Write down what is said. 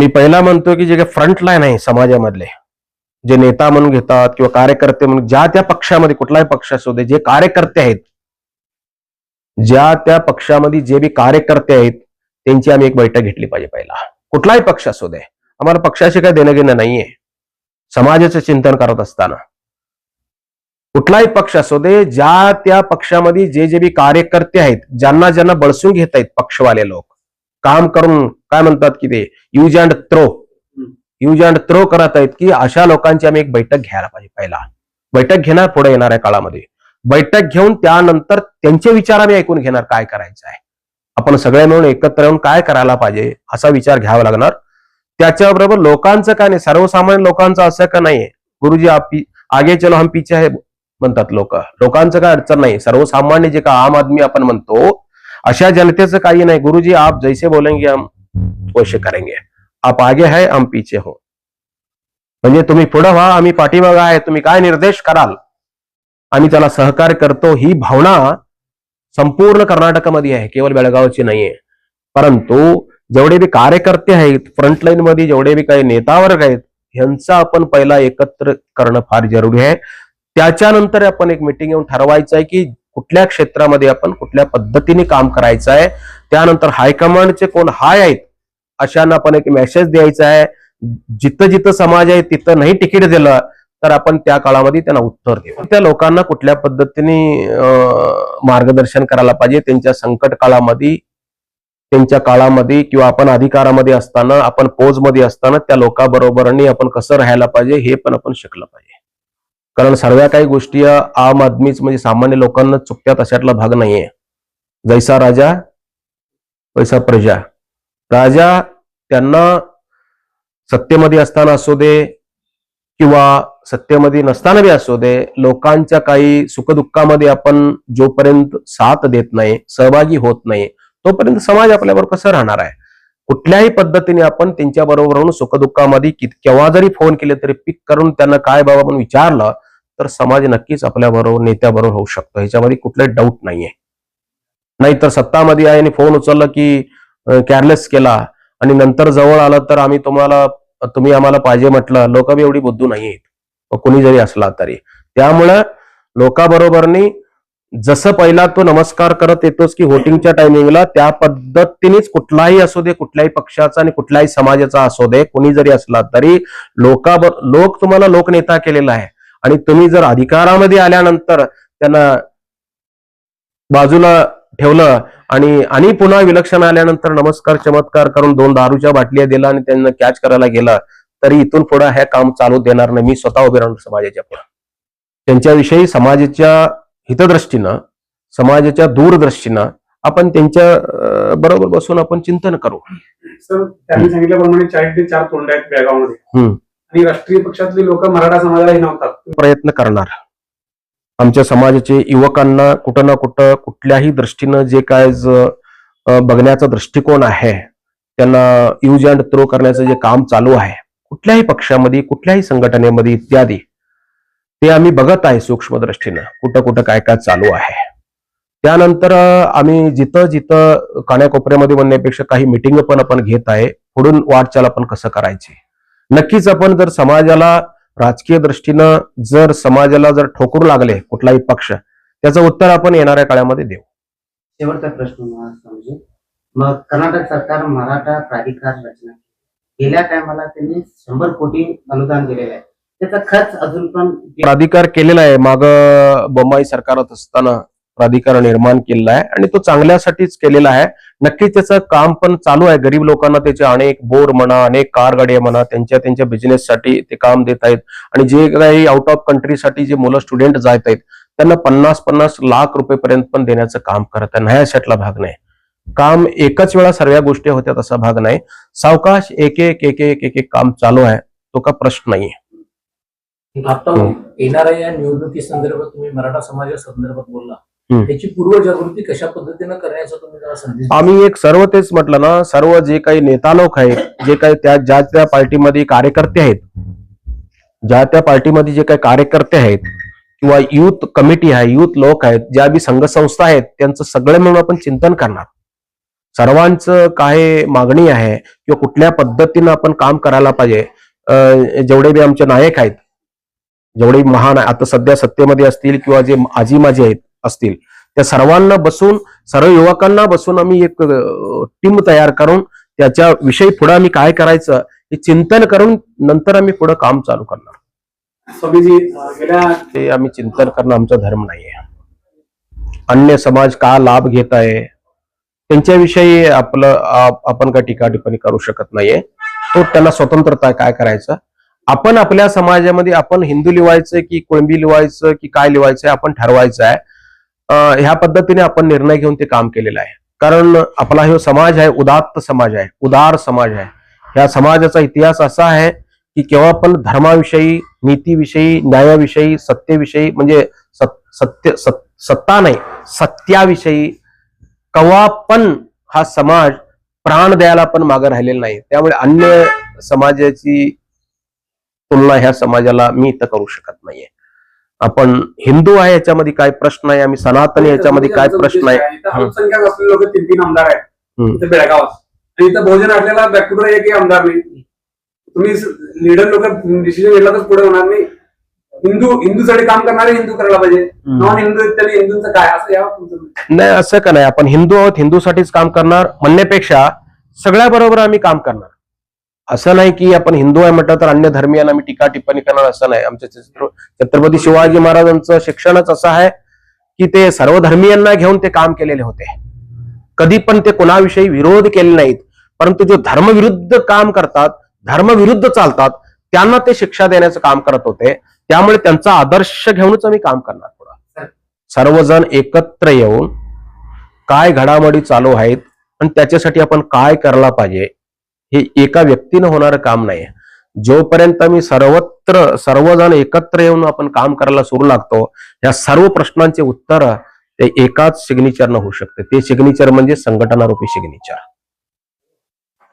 मी पहिला म्हणतो की जे काही फ्रंट लाईन आहे समाजामधले जे नेता म्हणून घेतात किंवा कार्यकर्ते म्हणून ज्या त्या पक्षामध्ये कुठलाही पक्ष असू दे जे कार्यकर्ते आहेत ज्या त्या पक्षामध्ये जे बी कार्यकर्ते आहेत त्यांची आम्ही एक बैठक घेतली पाहिजे पहिला. कुठलाही पक्ष असू दे आम्हाला पक्षाशी काही देणं घेणं नाहीये. समाजाचं चिंतन करत असताना. कुठलाही पक्ष असू दे ज्या त्या पक्षामध्ये जे जे बी कार्यकर्ते आहेत ज्यांना ज्यांना बळसून घेत आहेत पक्षवाले लोक काम करून काय म्हणतात की ते use and throw use and throw करत आहेत की अशा लोकांची आम्ही एक बैठक घ्यायला पाहिजे पहिला. बैठक घेणार पुढे येणाऱ्या काळामध्ये. बैठक घेऊन त्यानंतर त्यांचे विचार आम्ही ऐकून घेणार काय करायचं आहे. आपण सगळे मिळून एकत्र येऊन काय करायला पाहिजे असा विचार घ्यावा लागणार. त्याच्याबरोबर लोकांचं काय नाही सर्वसामान्य लोकांचं असं का नाहीये. गुरुजी आप आगे चलो हम पीछे है म्हणतात लोक. लोकांचं काय अडचण नाही. सर्वसामान्य जे का आम आदमी आपण म्हणतो अशा जनतेचं नाही. गुरुजी, आप जैसे बोलेंगे, हम वैसे करेंगे. आप आगे है, हम पीछे हो. तुम्ही पुढे व्हा, आम्ही पाठीमागा आहे. तुम्ही काय निर्देश कराल? आम्ही त्याला सहकार्य करतो. ही भावना संपूर्ण कर्नाटकामध्ये आहे. केवळ बेळगावची नाहीये. परंतु जेवढे बी कार्यकर्ते आहेत फ्रंटलाईन मध्ये जेवढे बी काही नेता वर्ग ह्यांचा आपण पहिला एकत्र फार जरुरी आहे. त्याच्यानंतर एक मिटिंग आहे की कुठल्या क्षेत्रामध्ये आपण कुठल्या पद्धतीने काम करायचं आहे त्यानंतर हायकमांडचे कोण हाय आहेत अशांना आपण एक मेसेज द्यायचा आहे. जिथं जिथं समाज आहे तिथं नाही तिकीट दिलं तर आपण त्या काळामध्ये त्यांना उत्तर देऊ. त्या लोकांना कुठल्या पद्धतीने मार्गदर्शन करायला पाहिजे त्यांच्या संकट काळामध्ये त्यांच्या काळामध्ये किंवा आपण अधिकारामध्ये असताना आपण पोजमध्ये असताना त्या लोकांबरोबरनी आपण कसं राहायला पाहिजे हे पण आपण शिकलं पाहिजे. कारण सर्व काही गोष्टी आम आदमीच म्हणजे सामान्य लोकांना चुकत्यात अशातला भाग नाहीये. जैसा राजा वैसा प्रजा. राजा त्यांना सत्तेमध्ये असताना असू दे किंवा सत्तेमध्ये नसताना बी असू दे लोकांच्या काही सुखदुःखामध्ये आपण जोपर्यंत साथ देत नाही सहभागी होत नाही तोपर्यंत समाज आपल्याबरोबर कसं राहणार आहे? कुठल्याही पद्धतीने आपण त्यांच्या बरोबर राहून सुखदुःखामध्ये केव्हा जरी फोन केले तरी पिक करून त्यांना काय बाबा आपण विचारलं तर समाज नक्कीच आपल्याबरोबर नेत्याबरोबर होऊ शकतो. ह्याच्यामध्ये कुठलाही डाऊट नाहीये. नाहीतर सत्तामध्ये आहे आणि फोन उचलला की केअरलेस केला आणि नंतर जवळ आलं तर आम्ही तुम्हाला तुम्ही आम्हाला पाहिजे म्हटलं लोक बी एवढी बुद्धू नाही आहेत कुणी जरी असला तरी. त्यामुळं लोकांबरोबरनी जसं पहिला तो नमस्कार करत येतोस की व्होटिंगच्या टायमिंगला त्या पद्धतीनेच कुठलाही असू दे कुठल्याही पक्षाचा आणि कुठल्याही समाजाचा असू दे कोणी जरी असला तरी लोकाबर लोक तुम्हाला लोकनेता केलेला आहे. आणि तुम्ही जर अधिकारामध्ये आल्यानंतर त्यांना बाजूला ठेवलं आणि आणि पुन्हा विलक्षण आल्यानंतर नमस्कार चमत्कार करून दोन दारूच्या बाटल्या दिला आणि त्यांना कॅच करायला गेला तरी इथून पुढे हे काम चालू देणार नाही. मी स्वतः उभे राहणार समाजाच्या पुढे. त्यांच्याविषयी समाजाच्या हितदृष्टीनं समाजाच्या दूरदृष्टीनं आपण त्यांच्या बरोबर बसून आपण चिंतन करू. सर त्यांनी सांगितल्याप्रमाणे चार तोंड आहेत बेळगावमध्ये. आणि राष्ट्रीय पक्षातले लोक मराठा समाजाला हिनवतात प्रयत्न करणार. आमच्या समाजाचे युवकांना कुठं ना कुठं कुठल्याही दृष्टीनं जे काय बघण्याचा दृष्टिकोन आहे त्यांना यूज अँड थ्रो करण्याचं जे काम चालू आहे कुठल्याही पक्षामध्ये कुठल्याही संघटनेमध्ये इत्यादी ते आम्ही बघत आहे सूक्ष्म दृष्टीनं कुठं कुठं काय काय चालू आहे. त्यानंतर आम्ही जिथं जिथं काण्याकोपऱ्यामध्ये म्हणण्यापेक्षा काही मिटिंग पण आपण घेत आहे पुढून वाटचाल आपण कसं करायची? नक्कीच आपण जर समाजाला राजकीय दृष्टीनं जर समाजाला जर ठोकरू लागले कुठलाही पक्ष त्याचं उत्तर आपण येणाऱ्या काळामध्ये देऊ. शेवटचा प्रश्न मग कर्नाटक सरकार मराठा प्राधिकार रचना. गेल्या टायमाला त्यांनी शंभर कोटी अनुदान दिलेलं आहे. त्याचा खर्च अजून पण प्राधिकार केलेला आहे. माग बंबाई सरकारत असताना प्राधिकार निर्माण केलेला आहे आणि तो चांगल्यासाठीच केलेला आहे. नक्कीच त्याचं काम पण चालू आहे. गरीब लोकांना त्याचे अनेक बोर म्हणा अनेक कार गाड्या म्हणा त्यांच्या त्यांच्या बिझनेससाठी ते काम देत आहेत. आणि जे काही आउट ऑफ कंट्रीसाठी जे मुलं स्टुडंट जात आहेत त्यांना पन्नास पन्नास लाख रुपयेपर्यंत पण देण्याचं काम करत आहे ह्या सेटला भाग नाही. काम एकच वेळा सर्व गोष्टी होत्या तसा भाग नाही. सावकाश एक एक एक एक एक काम चालू आहे. तो का प्रश्न नाहीये. आता हम्म. येणाऱ्या या निवडणुकी संदर्भात तुम्ही मराठा समाजा संदर्भात बोलला. पूर्वजागृती कशा पद्धतीनं करण्याचा तुम्ही जरा संदेश द्या. आम्ही एक सर्व तेच म्हटलं ना सर्व जे काही नेता लोक आहेत जे काही त्या ज्या त्या पार्टीमध्ये कार्यकर्ते आहेत ज्या त्या पार्टीमध्ये जे काही कार्यकर्ते आहेत किंवा युथ कमिटी आहे युथ लोक आहेत ज्या बी संघ संस्था आहेत त्यांचं सगळं मिळून आपण चिंतन करणार. सर्वांचं काय मागणी आहे किंवा कुठल्या पद्धतीनं आपण काम करायला पाहिजे. जेवढे बी आमचे नायक आहेत जेवढे महान आता सध्या सत्तेमध्ये असतील किंवा जे आजी माझे आहेत असतील. त्या सर्वांना बसून सर्व युवकांना बसून आम्ही एक टीम तयार करून त्याच्या विषयी पुढे आम्ही काय करायचं हे चिंतन करून नंतर आम्ही पुढे काम चालू करणार. ते आम्ही चिंतन करणं आमचा धर्म नाहीये. अन्य समाज का लाभ घेत आहे? त्यांच्याविषयी आपलं आप- आपण काय टीका टिप्पणी करू शकत नाहीये. तो त्यांना स्वतंत्रता काय करायचं? आपण आपल्या समाजामध्ये आपण हिंदू लिवायचं की कुळंबी लिवायचं की काय लिवायचं आपण ठरवायचं आहे. ह्या पद्धतीने आपण निर्णय घेऊन ते काम केलेलं आहे. कारण आपला हा समाज आहे उदात्त समाज आहे उदार समाज आहे. ह्या समाजाचा इतिहास असा आहे की केव्हा पण धर्माविषयी नीतीविषयी न्यायाविषयी सत्तेविषयी म्हणजे सत- सत्य सत- सत्ता नाही सत्याविषयी केव्हा पण हा समाज प्राण द्यायला पण मागे राहिलेला नाही. त्यामुळे अन्य समाजाची तुलना ह्या समाजाला मी इथं करू शकत नाहीये. आपण हिंदू आहे याच्यामध्ये काय प्रश्न आहे? आम्ही सनातनी याच्यामध्ये काय प्रश्न आहे? अल्पसंख्याक असलेले लोक तीन तीन आमदार आहेत. बेळगावात आणि इथं बहुजन असलेला बॅकूटर एकही आमदार नाही. तुम्ही लीडर लोक डिसिजन घेतला तर पुढे होणार नाही. हिंदू हिंदूसाठी काम करणारे हिंदू करायला पाहिजे. नॉन हिंदू त्यांनी हिंदूंचं काय? असं मत. नाही असं का नाही? आपण हिंदू आहोत हिंदूसाठीच काम करणार. म्हणण्यापेक्षा सगळ्या बरोबर आम्ही काम करणार. असं नाही की आपण हिंदू आहे म्हटलं तर अन्य धर्मियांना आम्ही टीका टिप्पणी करणार असं नाही. आमच्या छत्र- छत्रपती शिवाजी महाराजांचं शिक्षणच असं आहे की ते सर्व धर्मियांना घेऊन ते काम केलेले होते. कधी पण ते कोणाविषयी विरोध केले नाहीत परंतु जो धर्मविरुद्ध काम करतात धर्मविरुद्ध चालतात त्यांना ते शिक्षा देण्याचं काम करत होते. त्यामुळे त्यांचा आदर्श घेऊनच आम्ही काम करणार पुढं. सर्वजण एकत्र येऊन काय घडामोडी चालू आहेत आणि त्याच्यासाठी आपण काय करायला पाहिजे? हे एका व्यक्तीनं होणारं काम नाही जोपर्यंत मी सर्वत्र सर्वजण एकत्र येऊन आपण काम करायला सुरू लागतो या सर्व प्रश्नांचे उत्तर ते एकाच सिग्नेचरनं होऊ शकते. ते सिग्नेचर म्हणजे संघटनारूपी सिग्नेचर